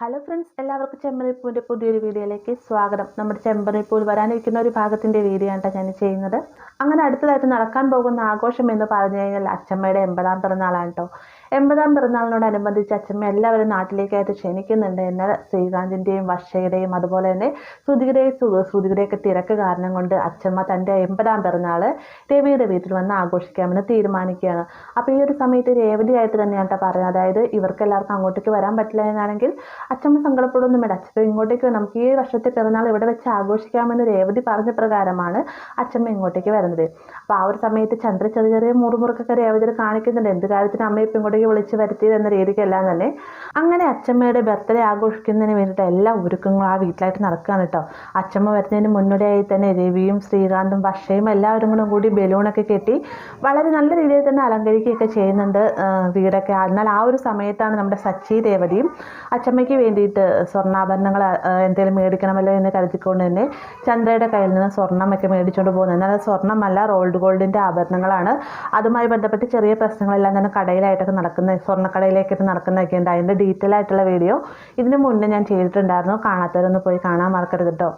Hello friends എല്ലാവർക്കും ചെമ്പനിപ്പൂവിന്റെ പുതിയൊരു വീഡിയോയിലേക്ക് സ്വാഗതം. നമ്മുടെ ചെമ്പനിപ്പൂവിൽ വരാനിരിക്കുന്ന ഒരു ഭാഗത്തിന്റെ വീഡിയോ ആണ് ഞാൻ ചെയ്യുന്നത്. അങ്ങനെ അടുത്തതായിട്ട് നടക്കാൻ പോകുന്ന ആഘോഷം എന്ന് പറഞ്ഞു കഴിഞ്ഞാൽ അച്ചമ്മയുടെ എൺപതാം പിറന്നാളാണ് കേട്ടോ എൺപതാം പിറന്നാളിനോടനുബന്ധിച്ച് അച്ചമ്മ എല്ലാവരും നാട്ടിലേക്കായിട്ട് ക്ഷണിക്കുന്നുണ്ട് എന്നാൽ ശ്രീകാന്തിന്റെയും വർഷയുടെയും അതുപോലെ തന്നെ ശ്രുതിയുടെയും ശ്രുതിയുടെയൊക്കെ തിരക്ക് കാരണം കൊണ്ട് അച്ചമ്മ തന്റെ എൺപതാം പിറന്നാൾ രവിയുടെ വീട്ടിൽ വന്ന് ആഘോഷിക്കാമെന്ന് തീരുമാനിക്കുകയാണ്. അപ്പോൾ ഈ ഒരു സമയത്ത് രേവതിയായിട്ട് തന്നെയാണ് കേട്ടോ പറയുന്നത്. അതായത് ഇവർക്ക് എല്ലാവർക്കും അങ്ങോട്ടേക്ക് വരാൻ പറ്റില്ല എന്നാണെങ്കിൽ അച്ഛമ്മ സങ്കടപ്പെടുന്നു വേണ്ട അച്ഛൻ ഇങ്ങോട്ടേക്ക് നമുക്ക് ഈ വർഷത്തെ പിറന്നാൾ ഇവിടെ വെച്ച് ആഘോഷിക്കാമെന്ന് രേവതി പറഞ്ഞ പ്രകാരമാണ് അച്ഛമ്മ ഇങ്ങോട്ടേക്ക് വരുന്നത്. അപ്പോൾ ആ ഒരു സമയത്ത് ചന്ദ്ര ചെറിയ ചെറിയ മുറുമുറുക്കൊക്കെ രേവതി കാണിക്കുന്നുണ്ട്. എന്ത് കാര്യത്തിന് അമ്മ ഇപ്പം ഇങ്ങോട്ടേക്ക് വിളിച്ച് വരുത്തിയത് എന്ന രീതിക്കെല്ലാം തന്നെ. അങ്ങനെ അച്ഛമ്മയുടെ ബർത്ത്ഡേ ആഘോഷിക്കുന്നതിന് വേണ്ടിയിട്ട് എല്ലാ ഒരുക്കങ്ങളും ആ വീട്ടിലായിട്ട് നടക്കുകയാണ് കേട്ടോ. അച്ഛമ്മ വരുന്നതിന് മുന്നോടിയായി തന്നെ രവിയും ശ്രീകാന്തും വർഷയും എല്ലാവരും കൂടെ കൂടി ബലൂണൊക്കെ കെട്ടി വളരെ നല്ല രീതിയിൽ തന്നെ അലങ്കരിക്കുകയൊക്കെ ചെയ്യുന്നുണ്ട് വീടൊക്കെ. എന്നാൽ ആ ഒരു സമയത്താണ് നമ്മുടെ സച്ചി രേവതിയും അച്ചമ്മയ്ക്ക് വേണ്ടിയിട്ട് സ്വർണാഭരണങ്ങൾ എന്തെങ്കിലും മേടിക്കണമല്ലോ എന്ന് കരുതിക്കൊണ്ട് തന്നെ ചന്ദ്രയുടെ കയ്യിൽ നിന്ന് സ്വർണമൊക്കെ മേടിച്ചുകൊണ്ട് പോകുന്നത്. എന്നാൽ സ്വർണമല്ല റോൾഡ് ഗോൾഡിന്റെ ആഭരണങ്ങളാണ്. അതുമായി ബന്ധപ്പെട്ട് ചെറിയ പ്രശ്നങ്ങളെല്ലാം തന്നെ കടയിലായിട്ടൊക്കെ നടക്കുന്ന സ്വർണക്കടയിലേക്കൊക്കെ നടക്കുന്നതൊക്കെ ഉണ്ട്. അതിന്റെ ഡീറ്റെയിൽ ആയിട്ടുള്ള വീഡിയോ ഇതിന് മുന്നേ ഞാൻ ചെയ്തിട്ടുണ്ടായിരുന്നു. കാണാത്തവരൊന്ന് പോയി കാണാൻ മറക്കരുത് കേട്ടോ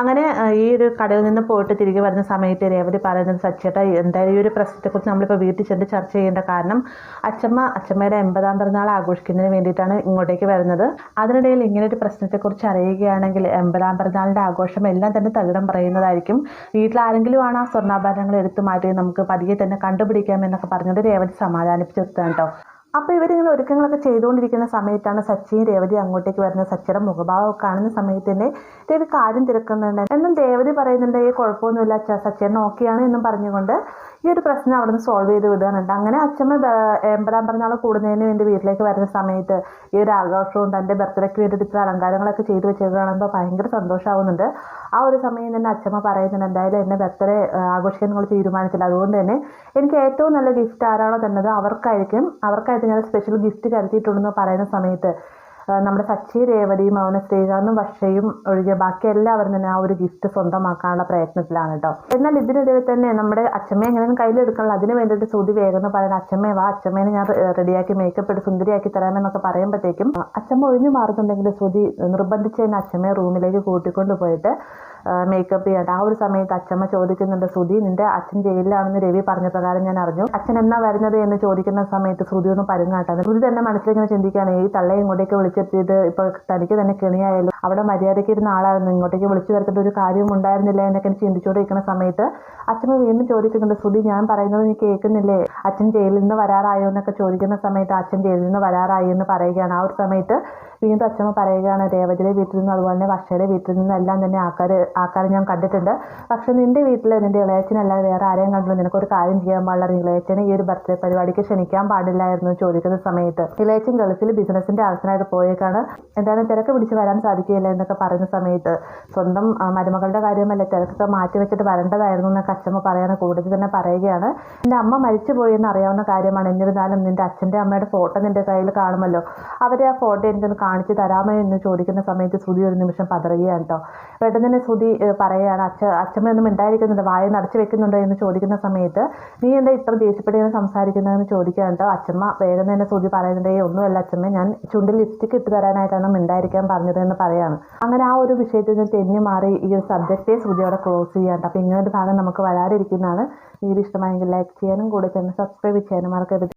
അങ്ങനെ ഈ ഒരു കടയിൽ നിന്ന് പോയിട്ട് തിരികെ വരുന്ന സമയത്ത് രേവതി പറയുന്നത് സച്ചേട്ട എന്തായാലും ഈ ഒരു പ്രശ്നത്തെക്കുറിച്ച് നമ്മളിപ്പോൾ വീട്ടിൽ ചെന്ന് ചർച്ച ചെയ്യേണ്ട കാരണം അച്ഛമ്മ അച്ഛമ്മയുടെ എൺപതാം പിറന്നാൾ ആഘോഷിക്കുന്നതിന് വേണ്ടിയിട്ടാണ് ഇങ്ങോട്ടേക്ക് വരുന്നത്. അതിനിടയിൽ ഇങ്ങനെ ഒരു പ്രശ്നത്തെക്കുറിച്ച് അറിയുകയാണെങ്കിൽ എൺപതാം പെരുന്നാളിന്റെ ആഘോഷം എല്ലാം തന്നെ തകിടം പറയുന്നതായിരിക്കും. വീട്ടിലാരെങ്കിലും ആണ് ആ സ്വർണാഭരണങ്ങൾ എടുത്തു മാറ്റി നമുക്ക് പതിയെ തന്നെ കണ്ടുപിടിക്കാം എന്നൊക്കെ പറഞ്ഞുകൊണ്ട് രേവതി സമാധാനിപ്പിച്ച് കേട്ടോ. അപ്പോൾ ഇവരിങ്ങനെ ഒരുക്കങ്ങളൊക്കെ ചെയ്തുകൊണ്ടിരിക്കുന്ന സമയത്താണ് സച്ചിയും രേവതി അങ്ങോട്ടേക്ക് വരുന്നത്. സച്ചിയുടെ മുഖഭാവം കാണുന്ന സമയത്ത് തന്നെ കാര്യം തിരക്കുന്നുണ്ട് എന്നാൽ രേവതി പറയുന്നുണ്ട് ഈ കുഴപ്പമൊന്നുമില്ല അച്ഛ സച്ചിയെ നോക്കിയാണ് എന്നും പറഞ്ഞുകൊണ്ട് ഈ ഒരു പ്രശ്നം അവിടെ നിന്ന് സോൾവ് ചെയ്ത് വിടുകയാണുണ്ട്. അങ്ങനെ അച്ഛമ്മ എൺപതാം പറഞ്ഞാൾ കൂടുന്നതിന് വേണ്ടി വീട്ടിലേക്ക് വരുന്ന സമയത്ത് ഈ ഒരു ആഘോഷവും തന്റെ ബർത്ത്ഡേക്ക് വേണ്ടിയിട്ട് ഇത്ര അലങ്കാരങ്ങളൊക്കെ ചെയ്തു വെച്ചത് കാണുമ്പോൾ ഭയങ്കര സന്തോഷമാവുന്നുണ്ട്. ആ ഒരു സമയം തന്നെ അച്ഛമ്മ പറയുന്നുണ്ട് എന്തായാലും എന്നെ ബർത്ത്ഡേ ആഘോഷിക്കാൻ നിങ്ങൾ തീരുമാനിച്ചില്ല. അതുകൊണ്ട് തന്നെ എനിക്ക് ഏറ്റവും നല്ല ഗിഫ്റ്റ് ആരാണോ തന്നത് അവർക്കായിരിക്കും. അവർക്കായിട്ട് ഞാൻ സ്പെഷ്യൽ ഗിഫ്റ്റ് കരുതിയിട്ടുണ്ടെന്ന് പറയുന്ന സമയത്ത് നമ്മുടെ സച്ചി രേവതിയും അവന് ശ്രീകാന്തും വർഷയും ഒഴികെ ബാക്കി എല്ലാവരും തന്നെ ആ ഒരു ഗിഫ്റ്റ് സ്വന്തമാക്കാനുള്ള പ്രയത്നത്തിലാണ് കേട്ടോ എന്നാൽ ഇതിനിടയിൽ തന്നെ നമ്മുടെ അച്ഛമ്മയെ എങ്ങനെയും കയ്യിലെടുക്കണം അതിന് വേണ്ടിയിട്ട് സുതി വേഗം എന്ന് പറയുന്നത് അച്ഛമ്മയെ വാ അച്ഛമ്മേനെ ഞാൻ റെഡിയാക്കി മേക്കപ്പ് എടുത്ത് സുന്ദരിയാക്കി തരാമെന്നൊക്കെ പറയുമ്പോഴത്തേക്കും അച്ഛമ്മ ഒഴിഞ്ഞു മാറുന്നുണ്ടെങ്കിൽ സുതി നിർബന്ധിച്ച് തന്നെ അച്ഛമ്മയെ റൂമിലേക്ക് കൂട്ടിക്കൊണ്ട് പോയിട്ട് മേക്കപ്പ് ചെയ്യേണ്ട. ആ ഒരു സമയത്ത് അച്ഛമ്മ ചോദിക്കുന്നുണ്ട് ശ്രുതി നിന്റെ അച്ഛൻ ജയിലിലാണെന്ന് രവി പറഞ്ഞ പ്രകാരം ഞാൻ അറിഞ്ഞു. അച്ഛൻ എന്നാ വരുന്നത് എന്ന് ചോദിക്കുന്ന സമയത്ത് ശ്രുതി ഒന്ന് പരുങ്ങാട്ടാണ് ശ്രുതി തന്നെ മനസ്സിലിങ്ങനെ ചിന്തിക്കുകയാണ് ഈ തള്ളയെ ഇങ്ങോട്ടേക്ക് വിളിച്ചെത്തിയത് ഇപ്പൊ തനിക്ക് തന്നെ കെണിയായാലും അവിടെ മര്യാദയ്ക്ക് ഇരുന്ന ആളായിരുന്നു. ഇങ്ങോട്ടേക്ക് വിളിച്ചു വരുത്തേണ്ട ഒരു കാര്യം ഉണ്ടായിരുന്നില്ല എന്നൊക്കെ ചിന്തിച്ചുകൊണ്ടിരിക്കുന്ന സമയത്ത് അച്ഛമ്മ വീണ്ടും ചോദിക്കുന്നുണ്ട് ശ്രുതി ഞാൻ പറയുന്നത് നീ കേൾക്കുന്നില്ലേ? അച്ഛൻ ജയിലിൽ നിന്ന് വരാറായോ? എന്നൊക്കെ ചോദിക്കുന്ന സമയത്ത് അച്ഛൻ ജയിലിൽ നിന്ന് വരാറായി എന്ന് പറയുകയാണ്. ആ ഒരു സമയത്ത് വീണ്ടും അച്ഛമ്മ പറയുകയാണ് രേവതിയുടെ വീട്ടിൽ നിന്നും അതുപോലെ തന്നെ വർഷയുടെ വീട്ടിൽ നിന്നും എല്ലാം തന്നെ ആൾക്കാർ ആൾക്കാർ ഞാൻ കണ്ടിട്ടുണ്ട്. പക്ഷേ നിന്റെ വീട്ടിൽ നിന്റെ ഇളയച്ചനല്ലാതെ വേറെ ആരെയും കണ്ടു നിനക്കൊരു കാര്യം ചെയ്യാൻ പാടില്ല. ഇളയച്ചനെ ഈ ഒരു ബർത്ത്ഡേ പരിപാടിക്ക് ക്ഷണിക്കാൻ പാടില്ലായിരുന്നു ചോദിക്കുന്ന സമയത്ത്. ഇളയച്ചൻ ഗൾഫിൽ ബിസിനസിന്റെ ആവശ്യമായിട്ട് പോയേക്കാണ്. എന്തായാലും തിരക്ക് പിടിച്ച് വരാൻ സാധിക്കില്ല എന്നൊക്കെ പറയുന്ന സമയത്ത് സ്വന്തം മരുമകളുടെ കാര്യമല്ല തിരക്കൊക്കെ മാറ്റി വെച്ചിട്ട് വരേണ്ടതായിരുന്നു എന്നൊക്കെ അച്ഛമ്മ പറയാൻ കൂടുതൽ തന്നെ പറയുകയാണ്. നിന്റെ അമ്മ മരിച്ചു പോയി എന്ന് അറിയാവുന്ന കാര്യമാണ്. എന്നിരുന്നാലും നിന്റെ അച്ഛന്റെ അമ്മയുടെ ഫോട്ടോ നിന്റെ കയ്യിൽ കാണുമല്ലോ. അവരെ ആ ഫോട്ടോ എനിക്കൊന്ന് കാണിച്ചു തരാമോ എന്ന് ചോദിക്കുന്ന സമയത്ത് ശ്രുതി ഒരു നിമിഷം പതറുകയാണ് കേട്ടോ പെട്ടെന്ന് ശ്രുതി പറയുകയാണ് അച്ഛ അച്ഛമ്മയൊന്നും ഉണ്ടായിരിക്കുന്നുണ്ട് വായ നടച്ചു വെക്കുന്നുണ്ടോ എന്ന് ചോദിക്കുന്ന സമയത്ത് നീ എന്താ ഇത്ര ദേഷ്യപ്പെട്ട് സംസാരിക്കുന്നതെന്ന് ചോദിക്കുകയാണ് കേട്ടോ അച്ഛമ്മ വേഗം തന്നെ ശ്രുതി പറയുന്നുണ്ട് "ഏയ് ഒന്നുമല്ല അച്ഛമ്മ ഞാൻ ചുണ്ടിൽ ലിപ്സ്റ്റിക് ഇട്ട് തരാനായിട്ടാണ് ഉണ്ടായിരിക്കാൻ പറഞ്ഞത് എന്ന് പറയാണ്. അങ്ങനെ ആ ഒരു വിഷയത്തിൽ നിന്ന് തെന്നി മാറി ഈ ഒരു സബ്ജക്റ്റേ ശ്രുതി അവിടെ ക്ലോസ് ചെയ്യാണ്ട് അപ്പോൾ ഇങ്ങനെ ഒരു ഭാഗം നമുക്ക് വരാതിരിക്കുന്നതാണ്. വീഡിയോ ഇഷ്ടമായെങ്കിൽ ലൈക്ക് ചെയ്യാനും കൂടെ ചെന്ന് സബ്സ്ക്രൈബ് ചെയ്യാനും മറക്കരുത്.